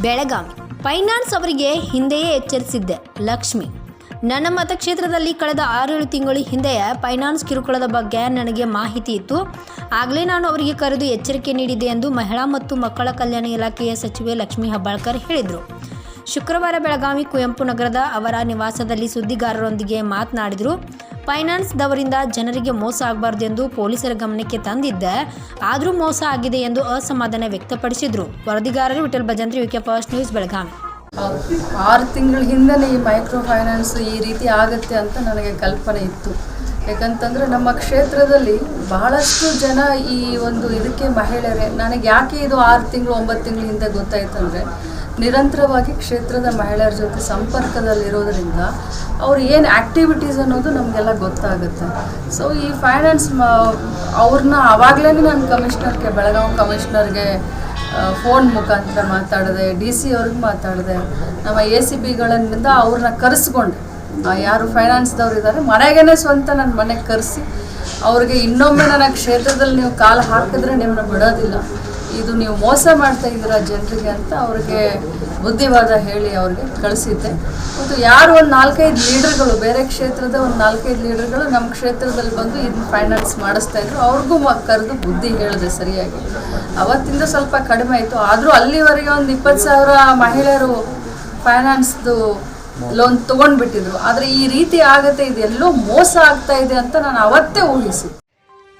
Belagavi. Finance ಅವರಿಗೆ ಹಿಂದೆಯೇ ಎಚ್ಚರಿಸಿದ್ದೆ ಲಕ್ಷ್ಮಿ. ನನ್ನ ಮತಕ್ಷೇತ್ರದಲ್ಲಿ ಕಳೆದ ಆರೇಳು ತಿಂಗಳ ಹಿಂದೆಯೇ ಫೈನಾನ್ಸ್ ಕಿರುಕುಳದ ಬಗ್ಗೆ ನನಗೆ ಮಾಹಿತಿ ಇತ್ತು. ಆಗಲೇ ನಾನು ಅವರಿಗೆ ಕರೆದು ಎಚ್ಚರಿಕೆ ನೀಡಿದೆ ಎಂದು ಮಹಿಳಾ ಮತ್ತು ಮಕ್ಕಳ ಕಲ್ಯಾಣ ಇಲಾಖೆಯ ಸಚಿವೆ ಲಕ್ಷ್ಮೀ ಹಬ್ಬಾಳ್ಕರ್ ಹೇಳಿದರು. ಶುಕ್ರವಾರ ಬೆಳಗಾವಿ ಕುವೆಂಪು ನಗರದ ಅವರ ನಿವಾಸದಲ್ಲಿ ಸುದ್ದಿಗಾರರೊಂದಿಗೆ ಮಾತನಾಡಿದರು. ಫೈನಾನ್ಸ್ದವರಿಂದ ಜನರಿಗೆ ಮೋಸ ಆಗಬಾರ್ದು ಎಂದು ಪೊಲೀಸರ ಗಮನಕ್ಕೆ ತಂದಿದ್ದೆ. ಆದರೂ ಮೋಸ ಆಗಿದೆ ಎಂದು ಅಸಮಾಧಾನ ವ್ಯಕ್ತಪಡಿಸಿದರು. ವರದಿಗಾರರು Vithal Bhajantri, VK first news, Belagavi. ಆರು ತಿಂಗಳ ಹಿಂದೆ ಈ ಮೈಕ್ರೋ ಫೈನಾನ್ಸ್ ಈ ರೀತಿ ಆಗುತ್ತೆ ಅಂತ ನನಗೆ ಕಲ್ಪನೆ ಇತ್ತು. ಯಾಕಂತಂದರೆ ನಮ್ಮ ಕ್ಷೇತ್ರದಲ್ಲಿ ಬಹಳಷ್ಟು ಜನ ಈ ಒಂದು ಇದಕ್ಕೆ ಮಹಿಳೆಯರೇ, ನನಗೆ ಯಾಕೆ ಇದು ಆರು ತಿಂಗಳು, ಒಂಬತ್ತು ತಿಂಗಳ ಹಿಂದೆ ಗೊತ್ತಾಯ್ತಂದರೆ ನಿರಂತರವಾಗಿ ಕ್ಷೇತ್ರದ ಮಹಿಳೆಯರ ಜೊತೆ ಸಂಪರ್ಕದಲ್ಲಿರೋದ್ರಿಂದ ಅವ್ರು ಏನು ಆ್ಯಕ್ಟಿವಿಟೀಸ್ ಅನ್ನೋದು ನಮಗೆಲ್ಲ ಗೊತ್ತಾಗುತ್ತೆ. ಸೊ ಈ ಫೈನಾನ್ಸ್ ಅವ್ರನ್ನ ಆವಾಗಲೇ ನಾನು ಕಮಿಷ್ನರ್ಗೆ ಬೆಳಗಾವಿ ಕಮಿಷ್ನರ್ಗೆ ಫೋನ್ ಮುಖಾಂತರ ಮಾತಾಡಿದೆ ಡಿ ಸಿ ಅವ್ರಿಗೆ ಮಾತಾಡಿದೆ. ನಮ್ಮ ಎ ಸಿ ಬಿಗಳಿಂದ ಅವ್ರನ್ನ ಕರೆಸ್ಕೊಂಡೆ. ಯಾರು ಫೈನಾನ್ಸ್ದವ್ರು ಇದ್ದಾರೆ ಮನೆಗೇನೆ ಸ್ವಂತ ನನ್ನ ಮನೆಗೆ ಕರೆಸಿ, ಅವ್ರಿಗೆ ಇನ್ನೊಮ್ಮೆ ನನ್ನ ಕ್ಷೇತ್ರದಲ್ಲಿ ನೀವು ಕಾಲು ಹಾಕಿದ್ರೆ ನಿಮ್ಮನ್ನ ಬಿಡೋದಿಲ್ಲ. ಇದು ನೀವು ಮೋಸ ಮಾಡ್ತಾ ಇದ್ದೀರಾ ಜನರಿಗೆ ಅಂತ ಅವ್ರಿಗೆ ಬುದ್ಧಿವಾದ ಹೇಳಿ ಅವ್ರಿಗೆ ಕಳಿಸಿದ್ದೆ. ಮತ್ತು ಯಾರು ಒಂದು ನಾಲ್ಕೈದು ಲೀಡರ್ಗಳು, ಬೇರೆ ಕ್ಷೇತ್ರದ ಒಂದು ನಾಲ್ಕೈದು ಲೀಡರ್ಗಳು ನಮ್ಮ ಕ್ಷೇತ್ರದಲ್ಲಿ ಬಂದು ಇದನ್ನ ಫೈನಾನ್ಸ್ ಮಾಡಿಸ್ತಾ ಇದ್ರು. ಅವ್ರಿಗೂ ಕರೆದು ಬುದ್ಧಿ ಹೇಳಿದೆ ಸರಿಯಾಗಿ. ಅವತ್ತಿಂದ ಸ್ವಲ್ಪ ಕಡಿಮೆ ಆಯಿತು. ಆದರೂ ಅಲ್ಲಿವರೆಗೆ ಒಂದು ಇಪ್ಪತ್ತು ಸಾವಿರ ಮಹಿಳೆಯರು ಫೈನಾನ್ಸ್ದು ಲೋನ್ ತೊಗೊಂಡ್ಬಿಟ್ಟಿದ್ರು. ಆದರೆ ಈ ರೀತಿ ಆಗತ್ತೆ ಇದೆಲ್ಲೋ ಮೋಸ ಆಗ್ತಾ ಇದೆ ಅಂತ ನಾನು ಅವತ್ತೇ ಊಹಿಸಿ